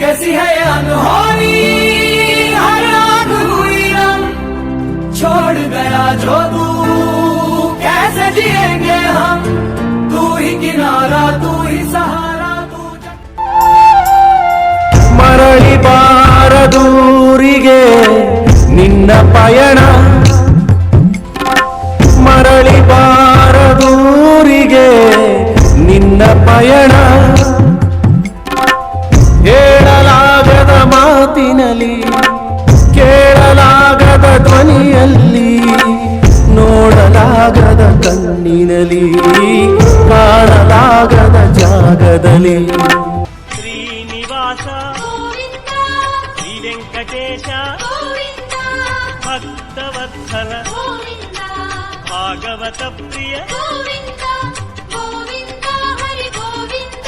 कैसी है अनहोनी? हर आग हुई रंग छोड़ गया जो तू कैसे जिएँगे हम? तू ही किनारा, तू ही सहारा, तू मरली पार दूरी ಬಾರದೂರಿಗೆ ನಿನ್ನ ಪಯಣ ಮರಳಿ ಬಾರದೂರಿಗೆ ನಿನ್ನ ಪಯಣ ಕಾಣಲಾಗದ ಜಾಗದಲ್ಲಿ ಶ್ರೀನಿವಾಸ ಗೋವಿಂದ ಶ್ರೀ ವೆಂಕಟೇಶ ಗೋವಿಂದ ಭಕ್ತವತ್ಸಲ ಗೋವಿಂದ ಭಾಗವತ ಪ್ರಿಯ ಗೋವಿಂದ ಗೋವಿಂದ ಹರಿ ಗೋವಿಂದ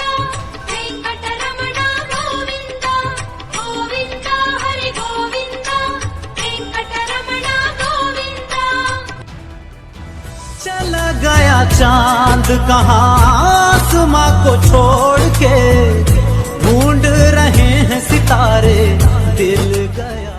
ವೆಂಕಟರಮಣ ಗೋವಿಂದ ಗೋವಿಂದ ಹರಿ ಗೋವಿಂದ ವೆಂಕಟರಮಣ ಗೋವಿಂದ चल गया चांद कहाँ आसमां को छोड़ के ढूंढ रहे हैं सितारे दिल गया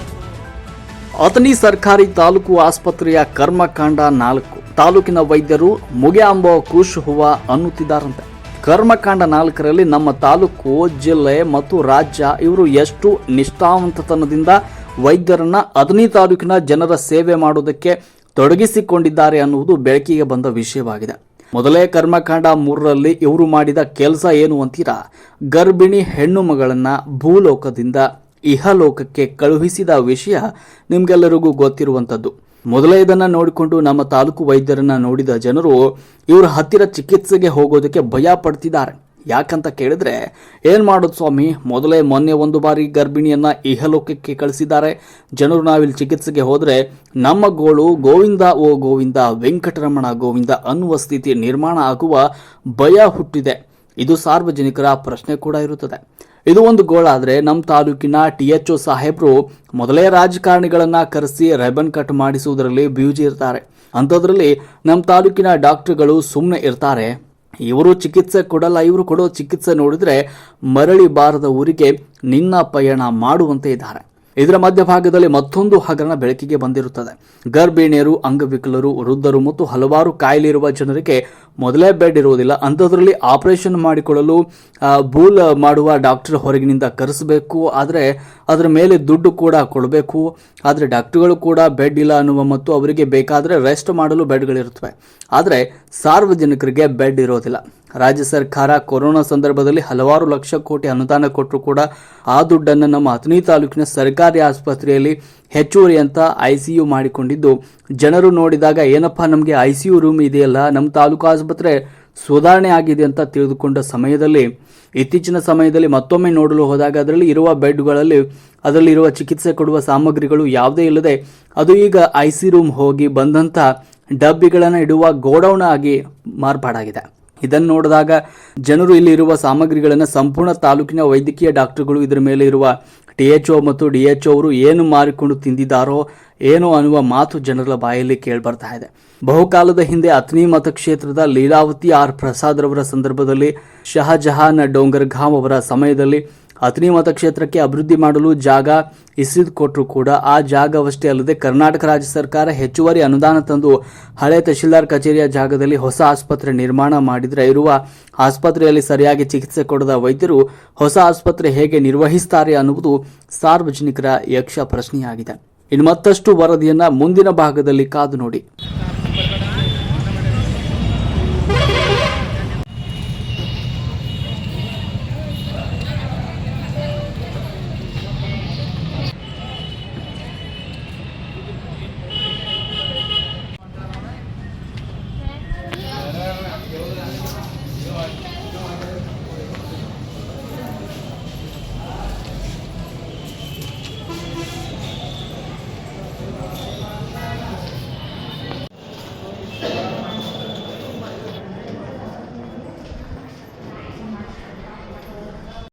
ಅಥಣಿ ಸರ್ಕಾರಿ ತಾಲೂಕು ಆಸ್ಪತ್ರೆಯ ಕರ್ಮಕಾಂಡ ನಾಲ್ಕು ತಾಲೂಕಿನ ವೈದ್ಯರು ಮುಗೆ ಅಂಬೋ ಖುಷ್ ಹೂವ ಅನ್ನುತ್ತಿದ್ದಾರಂತೆ ಕರ್ಮಕಾಂಡ ನಾಲ್ಕರಲ್ಲಿ ನಮ್ಮ ತಾಲೂಕು ಜಿಲ್ಲೆ ಮತ್ತು ರಾಜ್ಯ ಇವರು ಎಷ್ಟು ನಿಷ್ಠಾವಂತತನದಿಂದ ವೈದ್ಯರನ್ನ ಅಥಣಿ ತಾಲೂಕಿನ ಜನರ ಸೇವೆ ಮಾಡುವುದಕ್ಕೆ ತೊಡಗಿಸಿಕೊಂಡಿದ್ದಾರೆ ಅನ್ನುವುದು ಬೆಳಕಿಗೆ ಬಂದ ವಿಷಯವಾಗಿದೆ ಮೊದಲೇ ಕರ್ಮಕಾಂಡ ಮೂರರಲ್ಲಿ ಇವರು ಮಾಡಿದ ಕೆಲಸ ಏನು ಅಂತೀರಾ? ಗರ್ಭಿಣಿ ಹೆಣ್ಣು ಮಗಳನ್ನ ಭೂಲೋಕದಿಂದ ಇಹಲೋಕಕ್ಕೆ ಕಳುಹಿಸಿದ ವಿಷಯ ನಿಮ್ಗೆಲ್ಲರಿಗೂ ಗೊತ್ತಿರುವಂಥದ್ದು. ಮೊದಲೇ ಇದನ್ನು ನೋಡಿಕೊಂಡು ನಮ್ಮ ತಾಲೂಕು ವೈದ್ಯರನ್ನ ನೋಡಿದ ಜನರು ಇವರ ಹತ್ತಿರ ಚಿಕಿತ್ಸೆಗೆ ಹೋಗೋದಕ್ಕೆ ಭಯ ಪಡ್ತಿದ್ದಾರೆ. ಯಾಕಂತ ಕೇಳಿದ್ರೆ, ಏನು ಮಾಡೋದು ಸ್ವಾಮಿ? ಮೊದಲೇ ಮೊನ್ನೆ ಒಂದು ಬಾರಿ ಗರ್ಭಿಣಿಯನ್ನ ಇಹಲೋಕಕ್ಕೆ ಕಳಿಸಿದ್ದಾರೆ. ಜನರು ನಾವಿಲ್ಲಿ ಚಿಕಿತ್ಸೆಗೆ ಹೋದ್ರೆ, ನಮ್ಮ ಗೋಳು ಗೋವಿಂದ ಓ ಗೋವಿಂದ, ವೆಂಕಟರಮಣ ಗೋವಿಂದ ಅನ್ನುವ ಸ್ಥಿತಿ ನಿರ್ಮಾಣ ಆಗುವ ಭಯ ಹುಟ್ಟಿದೆ. ಇದು ಸಾರ್ವಜನಿಕರ ಪ್ರಶ್ನೆ ಕೂಡ ಇರುತ್ತದೆ. ಇದು ಒಂದು ಗೋಳಾದರೆ ನಮ್ಮ ತಾಲೂಕಿನ ಟಿ ಎಚ್ ಒ ಸಾಹೇಬರು ಮೊದಲೇ ರಾಜಕಾರಣಿಗಳನ್ನು ಕರೆಸಿ ರೆಬನ್ ಕಟ್ ಮಾಡಿಸುವುದರಲ್ಲಿ ಬ್ಯೂಜಿ ಇರ್ತಾರೆ. ಅಂಥದ್ರಲ್ಲಿ ನಮ್ಮ ತಾಲೂಕಿನ ಡಾಕ್ಟರ್ಗಳು ಸುಮ್ಮನೆ ಇರ್ತಾರೆ. ಇವರು ಚಿಕಿತ್ಸೆ ಕೊಡಲ್ಲ ಇವರು ಕೊಡೋ ಚಿಕಿತ್ಸೆ ನೋಡಿದ್ರೆ ಮರಳಿ ಬಾರದ ಊರಿಗೆ ನಿನ್ನ ಪಯಣ ಮಾಡುವಂತೆ ಇದ್ದಾರೆ. ಇದರ ಮಧ್ಯಭಾಗದಲ್ಲಿ ಮತ್ತೊಂದು ಹಗರಣ ಬೆಳಕಿಗೆ ಬಂದಿರುತ್ತದೆ. ಗರ್ಭಿಣಿಯರು, ಅಂಗವಿಕಲರು, ವೃದ್ಧರು ಮತ್ತು ಹಲವಾರು ಕಾಯಿಲೆ ಇರುವ ಜನರಿಗೆ ಮೊದಲೇ ಬೆಡ್ ಇರುವುದಿಲ್ಲ. ಅಂಥದ್ರಲ್ಲಿ ಆಪರೇಷನ್ ಮಾಡಿಕೊಳ್ಳಲು ಭೂಲ್ ಮಾಡುವ ಡಾಕ್ಟರ್ ಹೊರಗಿನಿಂದ ಕರೆಸಬೇಕು. ಆದರೆ ಅದರ ಮೇಲೆ ದುಡ್ಡು ಕೂಡ ಕೊಡಬೇಕು. ಆದರೆ ಡಾಕ್ಟರ್ಗಳು ಕೂಡ ಬೆಡ್ ಇಲ್ಲ ಅನ್ನುವ ಮತ್ತು ಅವರಿಗೆ ಬೇಕಾದರೆ ರೆಸ್ಟ್ ಮಾಡಲು ಬೆಡ್ಗಳಿರುತ್ತವೆ. ಆದರೆ ಸಾರ್ವಜನಿಕರಿಗೆ ಬೆಡ್ ಇರೋದಿಲ್ಲ. ರಾಜ್ಯ ಸರ್ಕಾರ ಕೊರೋನಾ ಸಂದರ್ಭದಲ್ಲಿ ಹಲವಾರು ಲಕ್ಷ ಕೋಟಿ ಅನುದಾನ ಕೊಟ್ಟರು ಕೂಡ ಆ ದುಡ್ಡನ್ನು ನಮ್ಮ ಅಥಣಿ ತಾಲೂಕಿನ ಸರ್ಕಾರಿ ಆಸ್ಪತ್ರೆಯಲ್ಲಿ ಹೆಚ್ಚುವರಿ ಅಂತ ಐ ಮಾಡಿಕೊಂಡಿದ್ದು. ಜನರು ನೋಡಿದಾಗ, ಏನಪ್ಪ, ನಮಗೆ ಐ ರೂಮ್ ಇದೆಯಲ್ಲ ನಮ್ಮ ತಾಲೂಕು ಆಸ್ಪತ್ರೆ ಸುಧಾರಣೆ ಆಗಿದೆ ಅಂತ ತಿಳಿದುಕೊಂಡ ಸಮಯದಲ್ಲಿ, ಇತ್ತೀಚಿನ ಸಮಯದಲ್ಲಿ ಮತ್ತೊಮ್ಮೆ ನೋಡಲು ಹೋದಾಗ ಅದರಲ್ಲಿ ಇರುವ ಬೆಡ್ಗಳಲ್ಲಿ ಅದರಲ್ಲಿ ಇರುವ ಚಿಕಿತ್ಸೆ ಕೊಡುವ ಸಾಮಗ್ರಿಗಳು ಯಾವುದೇ ಇಲ್ಲದೆ, ಅದು ಈಗ ಐ ರೂಮ್ ಹೋಗಿ ಬಂದಂಥ ಡಬ್ಬಿಗಳನ್ನು ಇಡುವ ಗೋಡೌನ್ ಆಗಿ ಮಾರ್ಪಾಡಾಗಿದೆ. ಇದನ್ನು ನೋಡಿದಾಗ ಜನರು ಇಲ್ಲಿ ಇರುವ ಸಾಮಗ್ರಿಗಳನ್ನು ಸಂಪೂರ್ಣ ತಾಲೂಕಿನ ವೈದ್ಯಕೀಯ ಡಾಕ್ಟರ್ಗಳು ಇದರ ಮೇಲೆ ಇರುವ ಟಿ ಎಚ್ ಒ ಮತ್ತು ಡಿ ಎಚ್ ಅವರು ಏನು ಮಾರಿಕೊಂಡು ತಿಂದಿದ್ದಾರೋ ಏನೋ ಅನ್ನುವ ಮಾತು ಜನರ ಬಾಯಲ್ಲಿ ಕೇಳಿಬರ್ತಾ ಇದೆ. ಬಹುಕಾಲದ ಹಿಂದೆ ಅತ್ನಿ ಮತಕ್ಷೇತ್ರದ ಲೀಲಾವತಿ ಆರ್ ಪ್ರಸಾದ್ ರವರ ಸಂದರ್ಭದಲ್ಲಿ ಶಹಜಹಾನ್ ಡೋಂಗರ್ಘಾಮ್ ಅವರ ಸಮಯದಲ್ಲಿ ಅತ್ನಿ ಮತಕ್ಷೇತ್ರಕ್ಕೆ ಅಭಿವೃದ್ಧಿ ಮಾಡಲು ಜಾಗ ಇಸಿದ್ ಕೊಟ್ಟರು ಕೂಡ. ಆ ಜಾಗವಷ್ಟೇ ಅಲ್ಲದೆ ಕರ್ನಾಟಕ ರಾಜ್ಯ ಸರ್ಕಾರ ಹೆಚ್ಚುವರಿ ಅನುದಾನ ತಂದು ಹಳೆ ತಹಶೀಲ್ದಾರ್ ಕಚೇರಿಯ ಜಾಗದಲ್ಲಿ ಹೊಸ ಆಸ್ಪತ್ರೆ ನಿರ್ಮಾಣ ಮಾಡಿದರೆ ಇರುವ ಆಸ್ಪತ್ರೆಯಲ್ಲಿ ಸರಿಯಾಗಿ ಚಿಕಿತ್ಸೆ ಕೊಡದ ವೈದ್ಯರು ಹೊಸ ಆಸ್ಪತ್ರೆ ಹೇಗೆ ನಿರ್ವಹಿಸ್ತಾರೆ ಅನ್ನುವುದು ಸಾರ್ವಜನಿಕರ ಯಕ್ಷ ಪ್ರಶ್ನೆಯಾಗಿದೆ. ಇನ್ನು ಮತ್ತಷ್ಟು ವರದಿಯನ್ನ ಮುಂದಿನ ಭಾಗದಲ್ಲಿ ಕಾದು ನೋಡಿ.